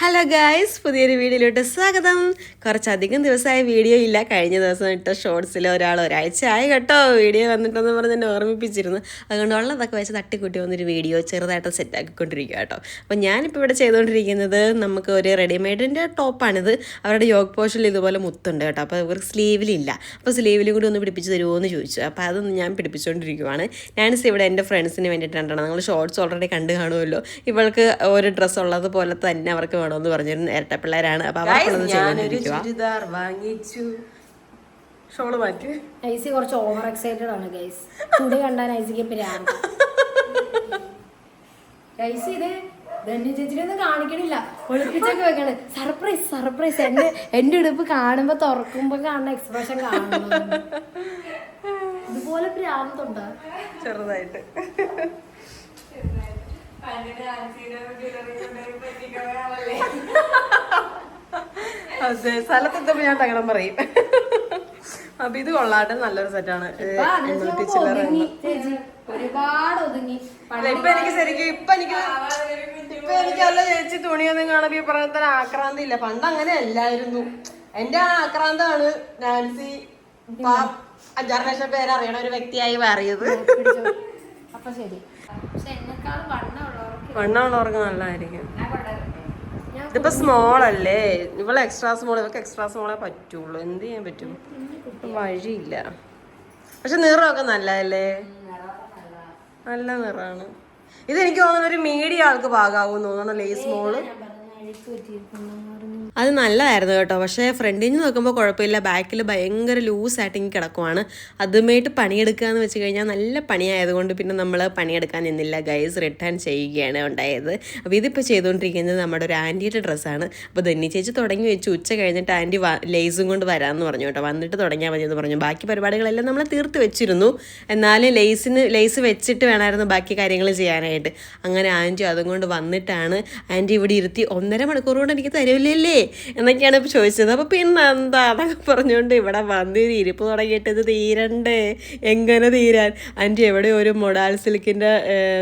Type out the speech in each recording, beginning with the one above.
Hello guys പുതിയൊരു വീഡിയോയിലോട്ട് സ്വാഗതം. കുറച്ചധികം ദിവസമായ വീഡിയോ ഇല്ല. കഴിഞ്ഞ ദിവസം ഇട്ട ഷോർട്സിൽ ഒരാൾ ഒരാഴ്ച ആയി കേട്ടോ. വീഡിയോ വന്നിട്ടെന്ന് പറഞ്ഞ് എന്നെ ഓർമ്മിപ്പിച്ചിരുന്നു. അതുകൊണ്ട് ഉള്ളതൊക്കെ വെച്ച് തട്ടിക്കൂട്ടി വന്നൊരു വീഡിയോ ചെറുതായിട്ട് സെറ്റാക്കിക്കൊണ്ടിരിക്കുക കേട്ടോ. അപ്പോൾ ഞാനിപ്പോൾ ഇവിടെ ചെയ്തുകൊണ്ടിരിക്കുന്നത് നമുക്ക് ഒരു റെഡിമെയ്ഡിന്റെ ടോപ്പാണിത് അവരുടെ യോഗ പോഷനിൽ ഇതുപോലെ മുത്തുണ്ട് കേട്ടോ. അപ്പോൾ ഇവർക്ക് സ്ലീവിലില്ല അപ്പോൾ സ്ലീവിലും കൂടി ഒന്ന് പിടിപ്പിച്ച് തരുമോ എന്ന് ചോദിച്ചു. അപ്പോൾ അതൊന്ന് ഞാൻ പിടിപ്പിച്ചുകൊണ്ടിരിക്കുവാണ് ഞാനിസ് ഇവിടെ എന്റെ ഫ്രണ്ട്സിന് വേണ്ടിയിട്ടാണ് നിങ്ങൾ ഷോർട്സ് ഓൾറെഡി കണ്ടു കാണുമല്ലോ. ഇവൾക്ക് ഒരു ഡ്രസ്സ് ഉള്ളതുപോലെ തന്നെ അവർക്ക് വേണമെന്ന് പറഞ്ഞൊരു ഇരട്ട പിള്ളേരാണ്. അപ്പൊ അവർക്കുള്ളത് ഷോൾ മാറ്റി. ഐസി കുറച്ച് ഓവർ എക്സൈറ്റഡ് ആണ് ഗൈസ് തുണി കണ്ടാൽ ഐസിക്ക് പ്രാന്ത് ഗൈസ് ഇത് ധന്യ ചേച്ചിനെ കാണിക്കണില്ല. ഒളിപ്പിച്ചൊക്കെ വെക്കണ്. സർപ്രൈസ് സർപ്രൈസ് എന്റെ എന്റെ ഉടുപ്പ് കാണുമ്പോ തുറക്കുമ്പോ കാണുന്ന എക്സ്പ്രഷൻ കാണുന്നു ഇതുപോലെ ചെറുതായിട്ട്. അതെ സ്ഥലത്തെത്തുമ്പോ ഞാൻ തകടം പറയും. അപ്പൊ ഇത് കൊള്ളാട്ടെ നല്ലൊരു സെറ്റാണ് ഒതുങ്ങി ചേച്ചി ഒരുപാട് ഒതുങ്ങി. ഇപ്പൊ എനിക്ക് ശരിക്കും ഇപ്പൊ എനിക്ക് ഇപ്പൊ എനിക്കല്ല ചേച്ചി തുണിയൊന്നും കാണുമ്പോ ഈ പറഞ്ഞ തന്നെ ആക്രാന്തി ഇല്ല. പണ്ട് അങ്ങനെ അല്ലായിരുന്നു. എന്റെ ആ ആക്രാന്താണ് നാൻസി അഞ്ചാറ് ലക്ഷം പേര് അറിയണ ഒരു വ്യക്തിയായി മാറിയത്. അപ്പൊ ശരി. പക്ഷെ എന്നെക്കാൾ വണ്ണമുള്ളവർക്ക് വണ്ണമുള്ളവർക്ക് നല്ലതായിരിക്കും. ഇതിപ്പോ സ്മോൾ അല്ലേ? ഇവളെ എക്സ്ട്രാ സ്മോൾ ഇവർക്ക് എക്സ്ട്രാ സ്മോളെ പറ്റുള്ളൂ. എന്ത് ചെയ്യാൻ പറ്റും? വഴിയില്ല. പക്ഷെ നിറമൊക്കെ നല്ലതല്ലേ? നല്ല നിറാണ്. ഇതെനിക്ക് തോന്നുന്നു ഒരു മീഡിയ ആൾക്ക് പാകാവും തോന്നുന്നു ലേസ് മോൾ അത് നല്ലതായിരുന്നു കേട്ടോ. പക്ഷേ ഫ്രണ്ടിൽ നിന്ന് നോക്കുമ്പോൾ കുഴപ്പമില്ല. ബാക്കിൽ ഭയങ്കര ലൂസായിട്ട് ഇങ്ങനെ കിടക്കുവാണ്. അതുമായിട്ട് പണിയെടുക്കുക എന്ന് വെച്ച് കഴിഞ്ഞാൽ നല്ല പണിയായതുകൊണ്ട് പിന്നെ നമ്മൾ പണിയെടുക്കാൻ നിന്നില്ല. ഗൈസ് റിട്ടേൺ ചെയ്യുകയാണ് ഉണ്ടായത്. അപ്പോൾ ഇതിപ്പോൾ ചെയ്തുകൊണ്ടിരിക്കുന്നത് നമ്മുടെ ഒരു ആന്റിയുടെ ഡ്രസ്സാണ് അപ്പോൾ ധന്യ ചേച്ചി തുടങ്ങി വെച്ച്. ഉച്ച കഴിഞ്ഞിട്ട് ആന്റി ലേസും കൊണ്ട് വരാമെന്ന് പറഞ്ഞു കേട്ടോ. വന്നിട്ട് തുടങ്ങിയാൽ മതി എന്ന് പറഞ്ഞു. ബാക്കി പരിപാടികളെല്ലാം നമ്മൾ തീർത്ത് വെച്ചിരുന്നു. എന്നാലും ലേസിന് ലേസ് വെച്ചിട്ട് വേണമായിരുന്നു ബാക്കി കാര്യങ്ങൾ ചെയ്യാനായിട്ട്. അങ്ങനെ ആന്റി അതും കൊണ്ട് വന്നിട്ടാണ് ആന്റി ഇവിടെ ഇരുത്തി ഒന്നര മണിക്കൂർ കൊണ്ട് എനിക്ക് തരുമില്ലല്ലേ എന്നൊക്കെയാണ് ഇപ്പോൾ ചോദിച്ചത്. അപ്പോൾ പിന്നെ എന്താ അതൊക്കെ പറഞ്ഞുകൊണ്ട് ഇവിടെ വന്ന് ഇരിപ്പ് തുടങ്ങിയിട്ട് ഇത് തീരണ്ടേ. എങ്ങനെ തീരാൻ? അതിന്റെ എവിടെ ഒരു മൊഡാൽ സിൽക്കിന്റെ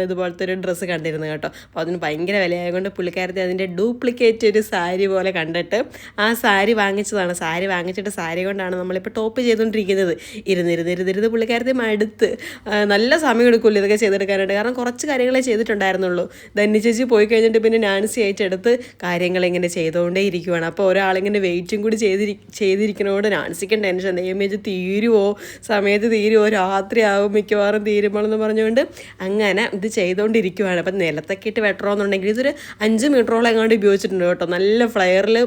ഇതുപോലത്തെ ഒരു ഡ്രസ്സ് കണ്ടിരുന്നു കേട്ടോ. അപ്പോൾ അതിന് ഭയങ്കര വിലയായതുകൊണ്ട് പുള്ളിക്കാരത്തെ അതിന്റെ ഡ്യൂപ്ലിക്കേറ്റ് ഒരു സാരി പോലെ കണ്ടിട്ട് ആ സാരി വാങ്ങിച്ചതാണ്. സാരി വാങ്ങിച്ചിട്ട് സാരി കൊണ്ടാണ് നമ്മളിപ്പോൾ ടോപ്പ് ചെയ്തുകൊണ്ടിരിക്കുന്നത് ഇരുന്നിരുന്നിരുന്നിരുന്ന് പുള്ളിക്കാരത്തെ മടുത്ത്. നല്ല സമയം എടുക്കുമല്ലോ ഇതൊക്കെ ചെയ്തെടുക്കാനായിട്ട്. കാരണം കുറച്ച് കാര്യങ്ങളെ ചെയ്തിട്ടുണ്ടായിരുന്നുള്ളൂ. ധന്യ ചേച്ചി പോയി കഴിഞ്ഞിട്ട് പിന്നെ നാൻസി ഏറ്റെടുത്ത് കാര്യങ്ങൾ ഇങ്ങനെ ചെയ്തുകൊണ്ടേ ഇരിക്കുവാണ്. അപ്പോൾ ഒരാളിങ്ങനെ വെയിറ്റും കൂടി ചെയ്തിരി ചെയ്തിരിക്കണോണ്ട് നാൻസിക്കും ടെൻഷൻ. ദൈവമേജ് തീരുവോ? സമയത്ത് തീരുവോ? രാത്രിയാവും മിക്കവാറും തീരുമ്പോഴെന്ന് പറഞ്ഞുകൊണ്ട് അങ്ങനെ ഇത് ചെയ്തുകൊണ്ടിരിക്കുവാണ്. അപ്പം നിലത്തൊക്കെ ഇട്ട് വെട്ടണമെന്നുണ്ടെങ്കിൽ ഇതൊരു അഞ്ച് മീറ്ററോളം എങ്ങാണ്ട് ഉപയോഗിച്ചിട്ടുണ്ട് കേട്ടോ. നല്ല ഫ്ലെയറിൽ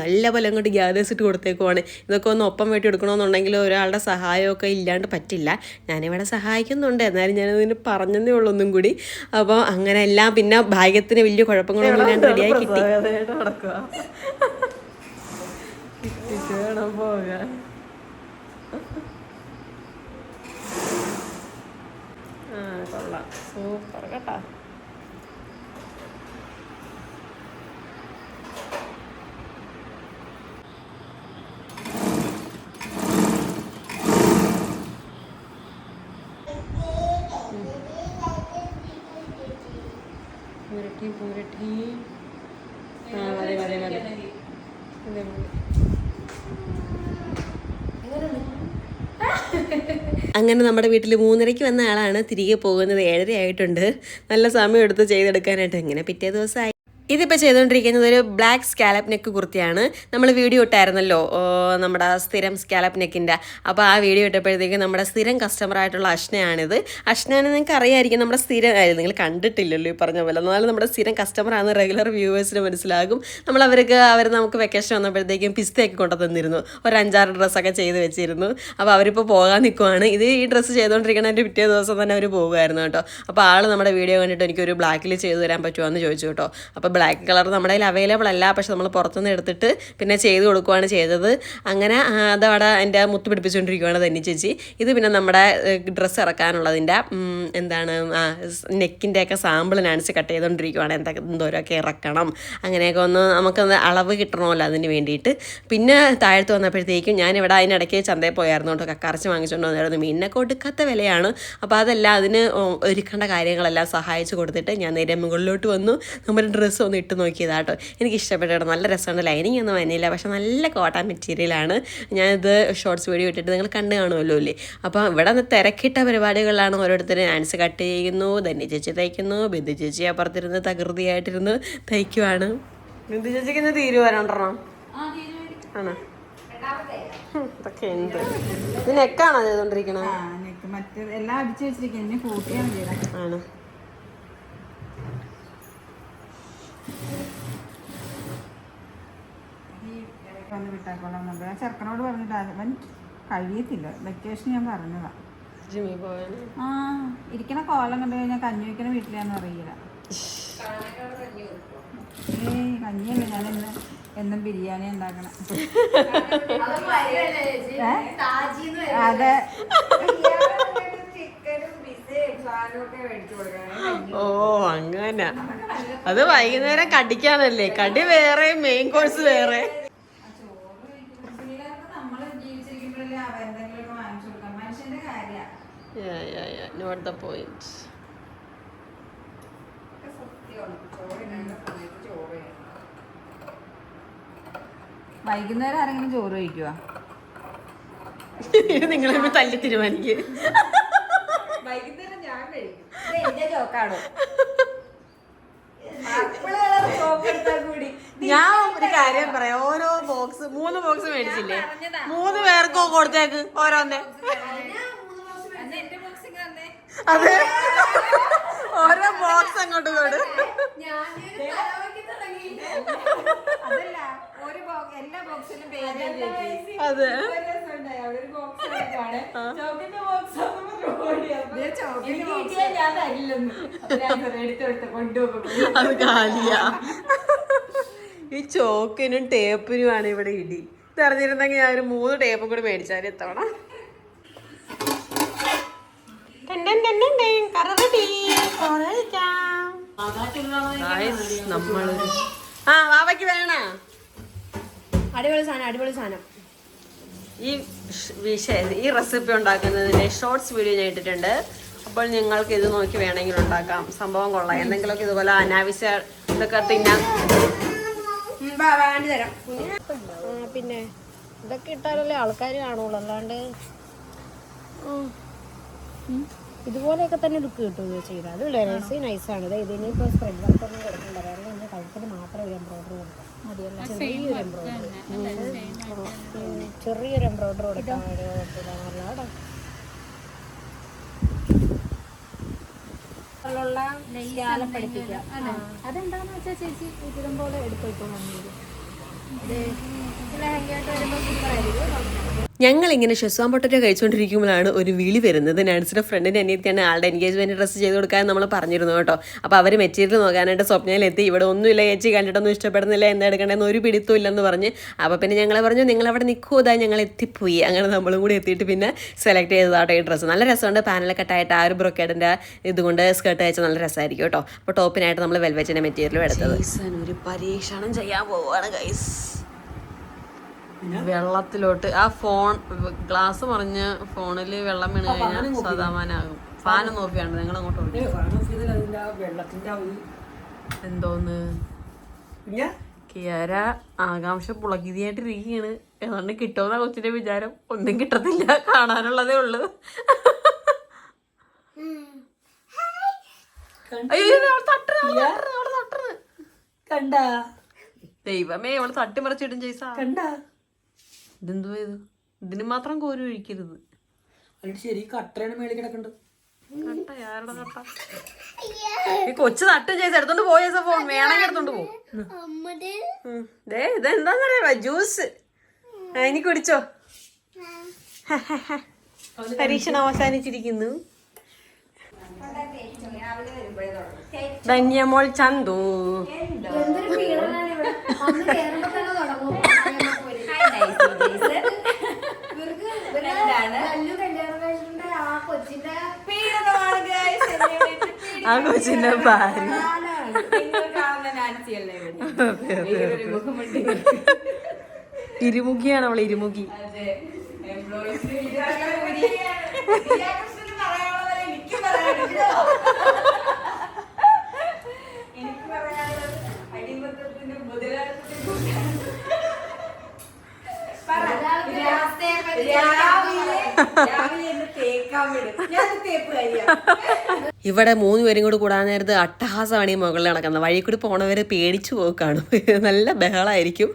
നല്ല പോലെ അങ്ങോട്ട് ഗ്യാദേഴ്സ് ഇട്ട് കൊടുത്തേക്കുവാണ്. ഇതൊക്കെ ഒന്ന് ഒപ്പം വെട്ടി എടുക്കണമെന്നുണ്ടെങ്കിൽ ഒരാളുടെ സഹായമൊക്കെ ഇല്ലാണ്ട് പറ്റില്ല. ഞാനിവിടെ സഹായിക്കുന്നുണ്ട്. എന്നാലും ഞാനതിന് പറഞ്ഞതേ ഉള്ളൂ ഒന്നും കൂടി. അപ്പോൾ അങ്ങനെ എല്ലാം പിന്നെ ഭാഗ്യത്തിന് വലിയ കുഴപ്പങ്ങളൊന്നും ഞാൻ റെഡിയായി കിട്ടി. സൂപ്പർ കേട്ടാ പുരട്ടി പുരട്ടി. ആ മതി മതി മതി അങ്ങനെ നമ്മുടെ വീട്ടിൽ മൂന്നരയ്ക്ക് വന്ന ആളാണ്. തിരികെ പോകുന്നത് ഏഴര ആയിട്ടുണ്ട് നല്ല സമയം എടുത്ത് ചെയ്തെടുക്കാനായിട്ട് ഇങ്ങനെ പിറ്റേ ദിവസമായി. ഇതിപ്പോൾ ചെയ്തുകൊണ്ടിരിക്കുന്നത് ഒരു ബ്ലാക്ക് സ്കാലപ്പ് നെക്ക് കുർത്തിയാണ്. നമ്മൾ വീഡിയോ ഇട്ടായിരുന്നല്ലോ നമ്മുടെ സ്ഥിരം സ്കാലപ്പ് നെക്കിന്റെ അപ്പോൾ ആ വീഡിയോ ഇട്ടപ്പോഴത്തേക്ക് നമ്മുടെ സ്ഥിരം കസ്റ്റമർ ആയിട്ടുള്ള അഷ്നയാണിത് അഷ്നാനെ നിങ്ങൾക്ക് അറിയായിരിക്കും നമ്മുടെ സ്ഥിരം നിങ്ങൾ കണ്ടിട്ടില്ലല്ലോ ഈ പറഞ്ഞ പോലെ. എന്നാലും നമ്മുടെ സ്ഥിരം കസ്റ്റമറാണ് റെഗുലർ വ്യൂവേഴ്സിന് മനസ്സിലാകും. നമ്മൾ അവർക്ക് അവർ നമുക്ക് വെക്കേഷൻ വന്നപ്പോഴത്തേക്കും പിസ്തയൊക്കെ കൊണ്ടു തന്നിരുന്നു. ഒരു അഞ്ചാറ് ഡ്രസ്സൊക്കെ ചെയ്ത് വെച്ചിരുന്നു. അപ്പോൾ അവരിപ്പോൾ പോകാൻ നിൽക്കുവാണ് ഇത് ഈ ഡ്രസ്സ് ചെയ്തുകൊണ്ടിരിക്കണതിന്റെ പിറ്റേ ദിവസം തന്നെ അവർ പോകുമായിരുന്നു കേട്ടോ. അപ്പോൾ ആൾ നമ്മുടെ വീഡിയോ കണ്ടിട്ട് എനിക്കൊരു ബ്ലാക്കിൽ ചെയ്തു തരാൻ പറ്റുമോ എന്ന് ചോദിച്ചു കേട്ടോ. അപ്പോൾ ബ്ലാക്ക് കളർ നമ്മുടെ കയ്യിൽ അവൈലബിൾ അല്ല. പക്ഷെ നമ്മൾ പുറത്തുനിന്ന് എടുത്തിട്ട് പിന്നെ ചെയ്ത് കൊടുക്കുകയാണ് ചെയ്തത്. അങ്ങനെ അതവിടെ എന്റെ മുത്ത് പിടിപ്പിച്ചുകൊണ്ടിരിക്കുകയാണ് തന്നെ ചേച്ചി. ഇത് പിന്നെ നമ്മുടെ ഡ്രസ്സ് ഇറക്കാനുള്ളതിന്റെ എന്താണ് നെക്കിന്റെയൊക്കെ സാമ്പിൾ നാണിച്ച് കട്ട് ചെയ്തുകൊണ്ടിരിക്കുകയാണ് എന്തൊക്കെ എന്തോരമൊക്കെ ഇറക്കണം. അങ്ങനെയൊക്കെ ഒന്ന് നമുക്കൊന്ന് അളവ് കിട്ടണമല്ലോ അതിന് വേണ്ടിയിട്ട്. പിന്നെ താഴത്ത് വന്നപ്പോഴത്തേക്കും ഞാനിവിടെ അതിനിടയ്ക്ക് ചന്തയിൽ പോയായിരുന്നു കേട്ടോ. കക്കറച്ച് വാങ്ങിച്ചുകൊണ്ട് വന്നായിരുന്നു. മീനിനൊക്കെ ഒടുക്കാത്ത വിലയാണ്. അപ്പോൾ അതെല്ലാം അതിന് ഒരുക്കേണ്ട കാര്യങ്ങളെല്ലാം സഹായിച്ചു കൊടുത്തിട്ട് ഞാൻ നേരെ മുകളിലോട്ട് വന്നു. നമ്മുടെ ഡ്രസ്സ് ഒന്ന് ഇട്ട് നോക്കിയതാണ് കേട്ടോ എനിക്ക് ഇഷ്ടപ്പെട്ടു നല്ല രസമുണ്ട് ലൈനിങ് ഒന്നും വന്നില്ല. പക്ഷെ നല്ല കോട്ടൺ മെറ്റീരിയലാണ് ഞാനിത് ഷോർട്സ് വീഡിയോ ഇട്ടിട്ട് നിങ്ങൾ കണ്ടു കാണുമല്ലോ അല്ലേ? അപ്പോൾ ഇവിടെ നിന്ന് തിരക്കിട്ട പരിപാടികളിലാണ് ഓരോരുത്തർ ഡാൻസ് കട്ട് ചെയ്യുന്നു ധന്യ ചേച്ചി തയ്ക്കുന്നു ബിന്ദു ചേച്ചി അപ്പുറത്തിരുന്ന് തകൃതിയായിട്ടിരുന്ന് തയ്ക്കുവാണ്. ബിന്ദു ചേച്ചിക്ക് ഇന്ന് തീരുവാനുണ്ടോ ആണോ? ഇതൊക്കെ എന്ത് ഇത് നെക്കാണോ ചെയ്തോണ്ടിരിക്കണത് ആ, നെക്ക് മറ്റേ എല്ലാം അടിച്ചു വെച്ചിരിക്കും എന്നെ കൂട്ടിയാണ് ചെയ്തത് ആണ് ഈ ഇടയ്ക്ക് വന്ന് വിട്ടാക്കോളാം എന്നുണ്ട്. ആ ചെറുക്കനോട് പറഞ്ഞിട്ട് അവൻ കഴിയത്തില്ല. വെക്കേഷൻ ഞാൻ പറഞ്ഞതാ. ജിമ്മി ആ ഇരിക്കണ കോലം കണ്ടു കഴിഞ്ഞാൽ കഞ്ഞി വയ്ക്കണ വീട്ടിലാന്ന് അറിയില്ല ഏയ് കഞ്ഞിയല്ല. ഞാൻ ഇന്ന് എന്നും ബിരിയാണി ഉണ്ടാക്കണം? അതെ. ഓ അങ്ങനെ. അത് വൈകുന്നേരം കടിക്കാനല്ലേ. കടി വേറെ മെയിൻ കോഴ്സ് വേറെ. The ദ പോയിന്റ് വൈകുന്നേരം ആരെങ്കിലും ചോറ് കഴിക്കുക നിങ്ങളെ തല്ലി തീരുമാനിക്കും. വൈകുന്നേരം ഞാൻ കഴിക്കും. എന്റെ ചോക്കാണോ ഞാൻ ഒരു കാര്യം പറയാം. ഓരോ ബോക്സ് മൂന്ന് ബോക്സ് മേടിച്ചില്ലേ? മൂന്ന് പേർക്കോ കൊടുത്തേക്ക് ഓരോന്നെ. അതെ. ഓരോ ബോക്സ് അങ്ങോട്ട് കൊടു അതല്ല ഒരു ബോക്സ് എല്ലാ ബോക്സിലും പേര് എഴുതി അതെ. അത് കാലിയാ. ഈ ചോക്കിനും ടേപ്പിനുമാണ് ഇവിടെ ഇടി. തെരഞ്ഞിരുന്നെങ്കിൽ ഞാൻ ഒരു മൂന്ന് ടേപ്പും കൂടി മേടിച്ചാൽ ഇത്തവണ ആ വാവയ്ക്ക് വേണ. അടിപൊളി സാധനം അടിപൊളി സാധനം. ഈ ഷ് വിഷയം ഈ റെസിപ്പി ഉണ്ടാക്കുന്നതിന്റെ ഷോർട്സ് വീഡിയോ ഞാൻ ഇട്ടിട്ടുണ്ട്. അപ്പോൾ നിങ്ങൾക്ക് ഇത് നോക്കി വേണമെങ്കിൽ ഉണ്ടാക്കാം. സംഭവം കൊള്ളാം. എന്തെങ്കിലുമൊക്കെ ഇതുപോലെ അനാവശ്യ ഇതൊക്കെ തിന്നാൻ പിന്നെ ഇതൊക്കെ ഇട്ടാലല്ലേ ആൾക്കാർ കാണുള്ളൂ. അല്ലാണ്ട്. ഇതുപോലെയൊക്കെ തന്നെ ലുക്ക് കിട്ടും ചെയ്താൽ. അത് നൈസ് നൈസാണ് ഇത് ഇതിനിപ്പോൾ സ്പ്രെഡ് വർക്ക് ഒന്നും കൊടുക്കണ്ട. കാരണം എന്റെ കഴുത്തിന് മാത്രം ഒരു എംബ്രോയിഡറി കൊടുക്കാം. ചെറിയൊരു എംബ്രോയിഡറി ചെറിയൊരു എംബ്രോയിഡറി കൊടുക്കാൻ ഒരു അല്ലാടെ പഠിപ്പിക്കുക അതെന്താന്ന് വെച്ചാൽ ചേച്ചി ഇതിലും പോലെ എടുത്തു വന്നത് അത് ലെഹങ്കയായിട്ട് വരുമ്പോൾ സൂപ്പറായിരിക്കും ഞങ്ങൾ ഇങ്ങനെ ഷെസ്വാൻ പൊട്ടറ്റോ കഴിച്ചുകൊണ്ടിരിക്കുമ്പോഴാണ് ഒരു വിളി വരുന്നത്. നാൻസിയുടെ ഫ്രണ്ടിന്റെ അനിയത്തിയാണ് ആളുടെ എൻഗേജ്മെന്റ് ഡ്രസ്സ് ചെയ്ത് കൊടുക്കാൻ നമ്മൾ പറഞ്ഞിരുന്നു കേട്ടോ. അപ്പോൾ അവർ മെറ്റീരിയൽ നോക്കാനായിട്ട് സ്വപ്നയിലെത്തി. ഇവിടെ ഒന്നുമില്ല ചേച്ചി കണ്ടിട്ടൊന്നും ഇഷ്ടപ്പെടുന്നില്ല എന്താ എടുക്കണമെന്ന് ഒരു പിടിത്തം ഇല്ലെന്ന് പറഞ്ഞ്. അപ്പോൾ പിന്നെ ഞങ്ങളെ പറഞ്ഞു നിങ്ങൾ അവിടെ നിൽക്കൂ ഇതാ ഞങ്ങൾ എത്തിപ്പോയി. അങ്ങനെ നമ്മളും കൂടി എത്തിയിട്ട് പിന്നെ സെലക്ട് ചെയ്തതാട്ടോ ഈ ഡ്രസ്സ് നല്ല രസമുണ്ട്. പാനലൊക്കെ കട്ടായിട്ട് ആ ഒരു ബ്രൊക്കേഡിന്റെ ഇതുകൊണ്ട് സ്കേർട്ട് അയച്ചാൽ നല്ല രസമായിരിക്കും കേട്ടോ. അപ്പോൾ ടോപ്പിനായിട്ട് നമ്മൾ വെൽവെറ്റിന്റെ മെറ്റീരിയലും എടുത്തത്. ഒരു പരീക്ഷണം ചെയ്യാൻ പോവുകയാണ് ഗൈസ് വെള്ളത്തിലോട്ട്. ആ ഫോൺ ഗ്ലാസ് മറിഞ്ഞ് ഫോണിൽ വെള്ളം വീണ് കഴിഞ്ഞാൽ സദാമാനാകും ഫാൻ നോക്കിയാണ് നിങ്ങൾ അങ്ങോട്ട് എന്തോന്ന്? കിയാര ആകാംക്ഷ പുളകിതിയായിട്ടിരിക്കുകയാണ് ഏതാണ്ട് കിട്ടുമെന്ന കൊച്ചിന്റെ വിചാരം. ഒന്നും കിട്ടത്തില്ല. കാണാനുള്ളതേ ഉള്ളു. ദൈവമേ അവൾ തട്ടി മറിച്ചിടും കണ്ടാ കണ്ട? ഇതെന്തോ ഇത്? ഇതിന് മാത്രം കോരി ഒഴിക്കരുത്. എന്നിട്ട് ശരി കട്ടയാണ് മേളിൽ കിടക്കണ്ട്. കട്ട ആരുടെ കട്ട? ഈ കൊച്ചു തട്ട് ചെയ്ത് എടുത്തോണ്ട് പോയ ഫോൺ വേണമെങ്കിൽ എടുത്തോണ്ട് പോകും. ദേ ഇതെന്താന്നറിയാ ജ്യൂസ്. ഇനി കുടിച്ചോ. പരീക്ഷണം അവസാനിച്ചിരിക്കുന്നു. ധന്യമോൾ ചന്തു. എന്തൊരു പീഡനാണ് ഇവിടെ വന്ന് കേറുമ്പോ തന്നെ തുടങ്ങും രാവിലെ രാവിലെ തേക്കാൻ വിടും. ഞാൻ തേപ്പ് കഴിയാം. ഇവിടെ മൂന്ന് പേരും കൂടി കൂടാൻ നേരത്ത് അട്ടഹാസമാണ് ഈ മുകളിൽ നടക്കുന്നത്. വഴി കൂടി പോണവർ പേടിച്ചു പോക്കാണ് കാണും. നല്ല ബഹളമായിരിക്കും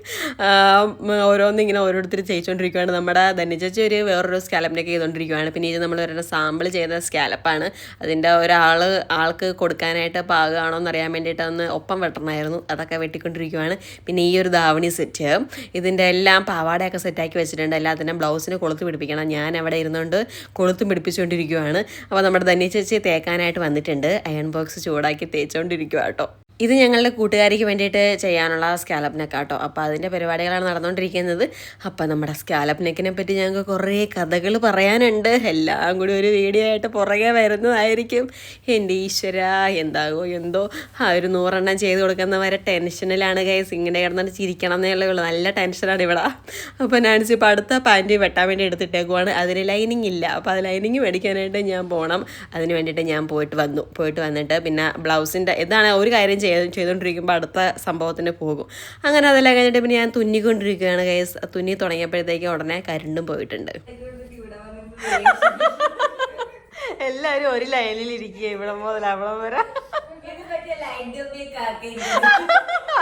ഓരോന്ന് ഇങ്ങനെ ഓരോരുത്തർ ചെയ്യിച്ചുകൊണ്ടിരിക്കുകയാണ് നമ്മുടെ ധന്യചേച്ചി ഒരു വേറൊരു സ്കാലപ്പിനൊക്കെ ചെയ്തുകൊണ്ടിരിക്കുകയാണ് പിന്നെ ഇത് നമ്മൾ ഒരു സാമ്പിൾ ചെയ്ത സ്കാലപ്പാണ് അതിന്റെ ഒരാൾ ആൾക്ക് കൊടുക്കാനായിട്ട് പാകമാണോ എന്ന് അറിയാൻ വേണ്ടിയിട്ട് ഒന്ന് ഒപ്പം വെട്ടണമായിരുന്നു. അതൊക്കെ വെട്ടിക്കൊണ്ടിരിക്കുകയാണ് പിന്നെ ഈ ഒരു ധാവണി സെറ്റ് ഇതിന്റെ എല്ലാം പാവാടയൊക്കെ സെറ്റാക്കി വെച്ചിട്ടുണ്ട്. എല്ലാത്തിനും ബ്ലൗസിന് കൊളുത്ത് പിടിപ്പിക്കണം. ഞാൻ അവിടെ ഇരുന്നുകൊണ്ട് കൊളുത്തും പിടിപ്പിച്ചുകൊണ്ടിരിക്കുകയാണ് അപ്പോൾ നമ്മുടെ ധന്യ തേക്കാനായിട്ട് വന്നിട്ടുണ്ട്. അയൺ ബോക്സ് ചൂടാക്കി തേച്ചുകൊണ്ടിരിക്കുക കേട്ടോ. ഇത് ഞങ്ങളുടെ കൂട്ടുകാരിക്ക് വേണ്ടിയിട്ട് ചെയ്യാനുള്ള സ്കാലപ്പ് നെക്ക് കേട്ടോ അപ്പോൾ അതിന്റെ പരിപാടികളാണ് നടന്നുകൊണ്ടിരിക്കുന്നത് അപ്പോൾ നമ്മുടെ സ്കാലപ്പ് നെക്കിനെ പറ്റി ഞങ്ങൾക്ക് കുറേ കഥകൾ പറയാനുണ്ട്. എല്ലാം കൂടി ഒരു വീഡിയോ ആയിട്ട് പുറകെ വരുന്നതായിരിക്കും. എന്റെ ഈശ്വര എന്താകോ എന്തോ ആ ഒരു നൂറെണ്ണം ചെയ്ത് കൊടുക്കുന്നവരെ ടെൻഷനിലാണ് ഗൈസ് ഇങ്ങനെ കിടന്നിട്ട് ചിരിക്കണം എന്നേ ഉള്ളൂ. നല്ല ടെൻഷനാണ് ഇവിടെ അപ്പോൾ നാൻസി ഇപ്പോൾ അടുത്ത പാന്റ് വെട്ടാൻ വേണ്ടി എടുത്തിട്ടേക്കുവാണ്. അതിന് ലൈനിങ് ഇല്ല. അപ്പോൾ അത് ലൈനിങ് മേടിക്കാനായിട്ട് ഞാൻ പോകണം അതിന് വേണ്ടിയിട്ട് ഞാൻ പോയിട്ട് വന്നു. പോയിട്ട് വന്നിട്ട് പിന്നെ ബ്ലൗസിന്റെ ഇതാണ് ഒരു കാര്യം ചെയ്ത് ചെയ്തുകൊണ്ടിരിക്കുമ്പോൾ അടുത്ത സംഭവത്തിന് പോകും. അങ്ങനെ അതെല്ലാം കഴിഞ്ഞിട്ട് പിന്നെ ഞാൻ തുന്നിക്കൊണ്ടിരിക്കുകയാണ് ഗൈസ് തുന്നി തുടങ്ങിയപ്പോഴത്തേക്കും ഉടനെ കരണ്ടും പോയിട്ടുണ്ട്. എല്ലാവരും ഒരു ലൈനിൽ ഇരിക്കുക ഇവിടെ മുതൽ അവിടെ വരെ.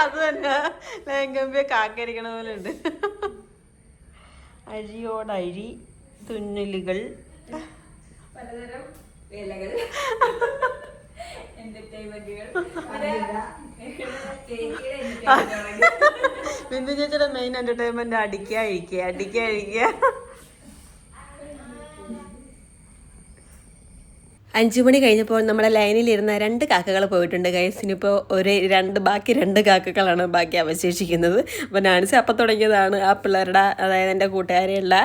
അത് തന്നെ. ലൈൻകമ്പിയെ കാക്കരിക്കണ പോലെ ഉണ്ട്. അരിയോടരി തുന്നലുകൾ. ബിന്ദു ചേച്ചിയുടെ മെയിൻ എന്റർടൈൻമെന്റ് അടിക്കുക അഴിക്കുക അഞ്ചു മണി കഴിഞ്ഞപ്പോൾ നമ്മുടെ ലൈനിലിരുന്ന രണ്ട് കാക്കകൾ പോയിട്ടുണ്ട് ഗൈസിനിപ്പോൾ ഒരു രണ്ട് ബാക്കി രണ്ട് കാക്കകളാണ് ബാക്കി അവശേഷിക്കുന്നത്. അപ്പോൾ നാൻസി അപ്പം തുടങ്ങിയതാണ്. ആ പിള്ളേരുടെ അതായത് എന്റെ കൂട്ടുകാരെയുള്ള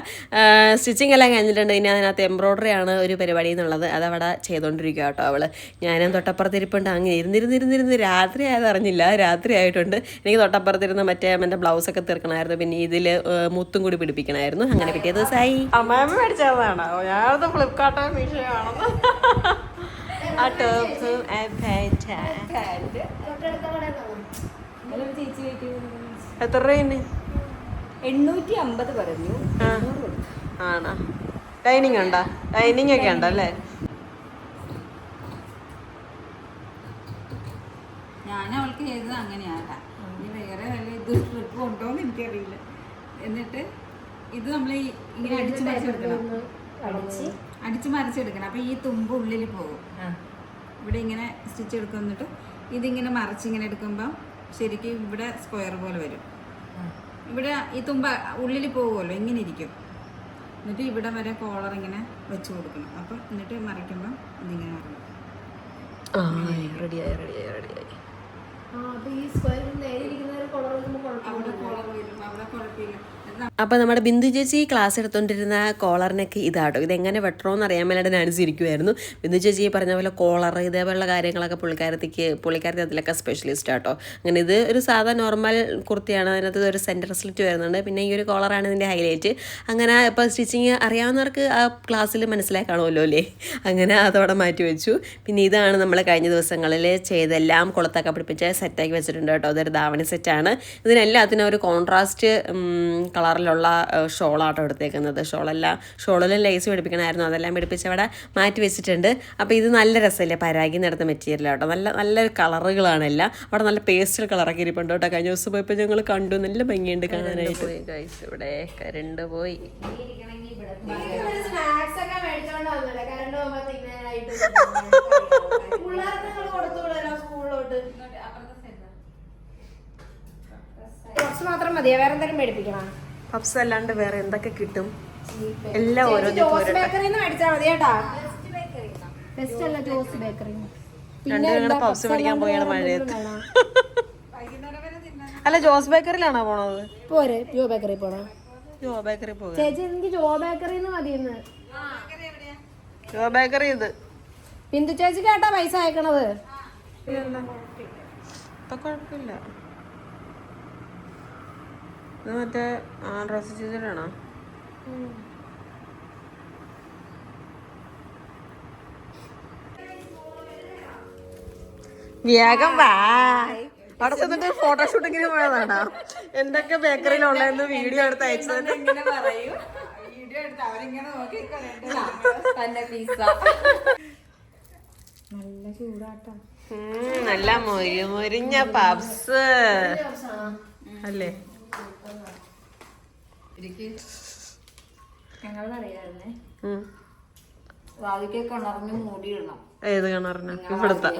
സ്റ്റിച്ചിങ് എല്ലാം കഴിഞ്ഞിട്ടുണ്ട്. ഇനി അതിനകത്ത് എംബ്രോയ്ഡറി ആണ് ഒരു പരിപാടി എന്നുള്ളത്. അതവിടെ ചെയ്തുകൊണ്ടിരിക്കുക കേട്ടോ അവൾ ഞാനും തൊട്ടപ്പുറത്തിരിപ്പുണ്ട്. അങ്ങനെ ഇരുന്നിരുന്നിരുന്നിരുന്ന് രാത്രി ആയതറിഞ്ഞില്ല രാത്രി ആയിട്ടുണ്ട്. എനിക്ക് തൊട്ടപ്പുറത്തിരുന്ന് മറ്റേ എന്റെ ബ്ലൗസൊക്കെ തീർക്കണമായിരുന്നു. പിന്നെ ഇതിൽ മുത്തും കൂടി പിടിപ്പിക്കണമായിരുന്നു. അങ്ങനെ പിറ്റേ ദിവസമായി അമ്മ മേടിച്ചതാണോ ഞാനത് ഫ്ലിപ്കാർട്ടോ മീഷോ ആണെന്ന് ആ ടോപ്പും എത്ര രൂപ എണ്ണൂറ്റി അമ്പത് പറഞ്ഞു. ആണോ? ഡൈനിങ് ഉണ്ടോ? ഡൈനിങ് ഒക്കെ ഉണ്ടല്ലേ ഞാൻ അവൾക്ക് ചെയ്തത് അങ്ങനെയല്ല ഇനി വേറെ വല്ല ഇത് ട്രിപ്പ് ഉണ്ടോന്ന് എനിക്കറിയില്ല. എന്നിട്ട് ഇത് നമ്മൾ ഇങ്ങനെ അടിച്ചു മറിച്ചെടുക്കണം അടിച്ചു മറിച്ചെടുക്കണം. അപ്പൊ ഈ തുമ്പ് ഉള്ളിൽ പോകും. ഇവിടെ ഇങ്ങനെ സ്റ്റിച്ച് എടുക്കും എന്നിട്ട് ഇതിങ്ങനെ മറിച്ചിങ്ങനെ എടുക്കുമ്പോൾ ശരിക്കും ഇവിടെ സ്ക്വയർ പോലെ വരും. ഇവിടെ ഈ തുമ്പ ഉള്ളിൽ പോകുമല്ലോ ഇങ്ങനെ ഇരിക്കും. എന്നിട്ട് ഇവിടെ വരെ കോളർ ഇങ്ങനെ വെച്ച് കൊടുക്കണം. അപ്പം എന്നിട്ട് മറിക്കുമ്പോൾ ഇതിങ്ങനെ മറക്കും ആ റെഡിയായി റെഡിയായി റെഡിയായി അവിടെ കോളർ വരും അവിടെ കുഴപ്പമില്ല. അപ്പോൾ നമ്മുടെ ബിന്ദു ചേച്ചി ക്ലാസ് എടുത്തുകൊണ്ടിരുന്ന കോളറിനൊക്കെ ഇതാട്ടോ. ഇതെങ്ങനെ വെട്ടണമെന്ന് അറിയാൻ മേലായിട്ട് ഡാൻസ് ബിന്ദു ചേച്ചി പറഞ്ഞ പോലെ കോളർ ഇതേപോലുള്ള കാര്യങ്ങളൊക്കെ പുള്ളിക്കാരത്തേക്ക് പുള്ളിക്കാരത്തി അതിലൊക്കെ സ്പെഷ്യലിസ്റ്റ് ആട്ടോ. അങ്ങനെ ഇത് ഒരു സാധാ നോർമൽ കുർത്തിയാണ്. അതിനകത്ത് ഒരു സെന്റർ സ്ലിറ്റ് വരുന്നുണ്ട്. പിന്നെ ഈ ഒരു കോളറാണ് ഇതിന്റെ ഹൈലൈറ്റ് അങ്ങനെ ഇപ്പോൾ സ്റ്റിച്ചിങ് അറിയാവുന്നവർക്ക് ആ ക്ലാസ്സിൽ മനസ്സിലായി കാണുമല്ലോ അല്ലേ? അങ്ങനെ അതോടെ മാറ്റി വെച്ചു. പിന്നെ ഇതാണ് നമ്മൾ കഴിഞ്ഞ ദിവസങ്ങളിൽ ചെയ്തെല്ലാം കുളത്തൊക്കെ പിടിപ്പിച്ച് സെറ്റാക്കി വെച്ചിട്ടുണ്ട് കേട്ടോ. അതൊരു ധാവണി സെറ്റാണ് ഇതിനെല്ലാത്തിനും ഒരു കോൺട്രാസ്റ്റ് കളറിലുള്ള ഷോളാട്ടോ എടുത്തേക്കുന്നത്. ഷോളെല്ലാം ഷോളിലും ലേസ് പിടിപ്പിക്കണമായിരുന്നു. അതെല്ലാം പിടിപ്പിച്ച് അവിടെ മാറ്റി വെച്ചിട്ടുണ്ട്. അപ്പോൾ ഇത് നല്ല രസമല്ലേ? പരാഗി നടത്ത മെറ്റീരിയൽ കേട്ടോ നല്ല നല്ല കളറുകളാണ് എല്ലാം. അവിടെ നല്ല പേസ്റ്റൽ കളറൊക്കെ ഇരിപ്പുണ്ട് കേട്ടോ. കഴിഞ്ഞ ദിവസം പോയപ്പോൾ ഞങ്ങൾ കണ്ടു. നല്ല ഭംഗിയുണ്ട് കാണാനായിട്ട്. ഇവിടെ കരണ്ട് പോയി. കുറച്ച് മാത്രം മതിയാ? വേറെന്തെങ്കിലും മേടിപ്പിക്കണം? പപ്സ് അല്ലാണ്ട് വേറെ എന്തൊക്കെ കിട്ടും? എല്ലാം ഓരോ ജോസ് ബേക്കറിന്ന് മേടിച്ചാൽ മതി കേട്ടാ. ബെസ്റ്റ് അല്ല ജോസ് ബേക്കറി രണ്ടു ഞങ്ങളുടെ പപ്സ് മേടിക്കാൻ പോയാണ് മഴയത്ത് അല്ല ജോസ് ബേക്കറിലാണോ പോണത്? പോരെ ജോ ബേക്കറി പോണോ? ജോ ബേക്കറി പോകുക ചേച്ചി എനിക്ക് ജോ ബേക്കറിന്ന് മതിയെന്ന്. ജോ ബേക്കറി ഇത്. ബിന്ദു ചേച്ചി കേട്ടാ പൈസ അയക്കണത്? ഇപ്പൊ കുഴപ്പമില്ല. ഇത് മറ്റേ ഡ്രസ് ചെയ്തിട്ടാണോ? വേഗം വാ. അവിടെ ചെന്നിട്ട് ഫോട്ടോഷൂട്ടിങ്ങിന് പോയതാണോ? എന്തൊക്കെ ബേക്കറിയിലുള്ളതെന്ന് വീഡിയോ എടുത്ത് അയച്ചത്? നല്ല ചൂടാട്ടം. നല്ല മൊരി മൊരിഞ്ഞ പബ്സ് അല്ലേ? വാതിക്കൊക്കെ ഉണർന്ന് മൂടിയിടണം ഏത് കിണറിന്? ഇവിടുത്തെ.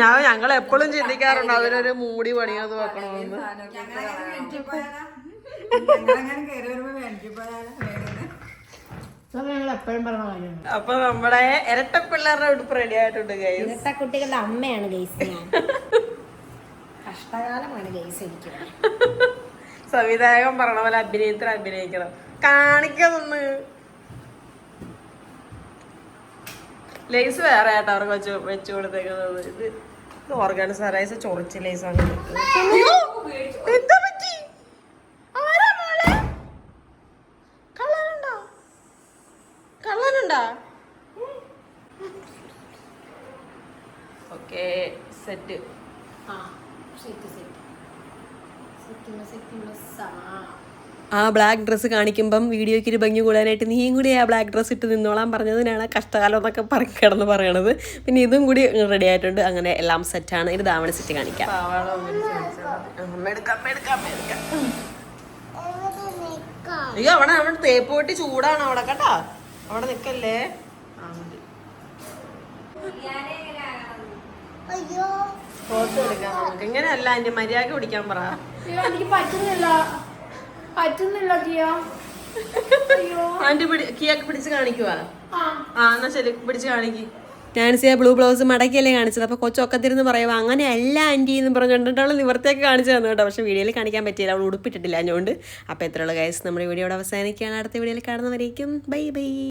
ഞാൻ ഞങ്ങൾ എപ്പോഴും ചിന്തിക്കാറുണ്ട് അതിനൊരു മൂടി പണിയത് വെക്കണമെന്ന്. അപ്പൊ നമ്മുടെ ഇരട്ട പിള്ളേരുടെ ഉടുപ്പ് റെഡി ആയിട്ടുണ്ട് ഇന്നത്തെ കുട്ടികളുടെ അമ്മയാണ് ഗൈസ് കഷ്ടകാലമാണ് ഗൈസ് എനിക്ക്. സംവിധായകൻ പറഞ്ഞ പോലെ അഭിനയത്തിൽ അഭിനയിക്കണം. കാണിക്കതൊന്ന്. ലേസ് വേറെ ആയിട്ട് അവർക്ക് വെച്ച് വെച്ച് കൊടുത്തേക്കുന്നത്. ഇത് ഇത് ഓർഗാനിസറൈസ് ചൊറിച്ച് ലേസ് ആണ്. Okay set. ആ സെറ്റ് സെറ്റ്. ആ ബ്ലാക്ക് ഡ്രസ്സ് കാണിക്കുമ്പം വീഡിയോയ്ക്ക് ഒരു ഭംഗി കൂടാനായിട്ട് നീയും കൂടി ആ ബ്ലാക്ക് ഡ്രസ്സ് ഇട്ട് നിന്നോളാൻ പറഞ്ഞതിനാണ് കഷ്ടകാലം എന്നൊക്കെ പറഞ്ഞു കിടന്ന് പറയണത്. പിന്നെ ഇതും കൂടി റെഡി ആയിട്ടുണ്ട്. അങ്ങനെ എല്ലാം സെറ്റാണ് ഇത് ദാവണ സെറ്റ് കാണിക്കാം. അയ്യോ അവിടെ അവിടെ തേപ്പ് പൊട്ടി ചൂടാണ് അവിടെ കേട്ടാ. അവിടെ നിക്കല്ലേ? ആ, മതി. ഫോട്ടോ എടുക്കാം നമുക്ക് ഇങ്ങനെയല്ല അതിന്റെ മര്യാദ പിടിക്കാൻ പറ. എനിക്ക് പറ്റുന്നില്ല. പറ്റുന്നില്ല അയ്യോ. ആന്റി പിടി കീയൊക്കെ പിടിച്ച് കാണിക്കുവാ. ആ. എന്നാ ശരി പിടിച്ച് കാണിക്ക്. നാൻസി ബ്ലൂ ബ്ലൗസ് മടക്കിയല്ലേ കാണിച്ചത്? അപ്പോൾ കൊച്ചൊക്കത്തിരുന്ന് അങ്ങനെ അല്ല ആന്റി എന്ന് പറഞ്ഞു അവൾ നിവർത്തിയൊക്കെ കാണിച്ചു തന്നു കേട്ടോ. പക്ഷെ വീഡിയോയിൽ കാണിക്കാൻ പറ്റിയില്ല അവൾ ഉടുപ്പിട്ടിട്ടില്ല. അതുകൊണ്ട് അപ്പോൾ എത്രയുള്ള ഗൈസ് നമ്മുടെ വീഡിയോയുടെ അവസാനിക്കുകയാണ്. അടുത്ത വീഡിയോയിൽ കാണുന്നവരേക്കും. Bye bye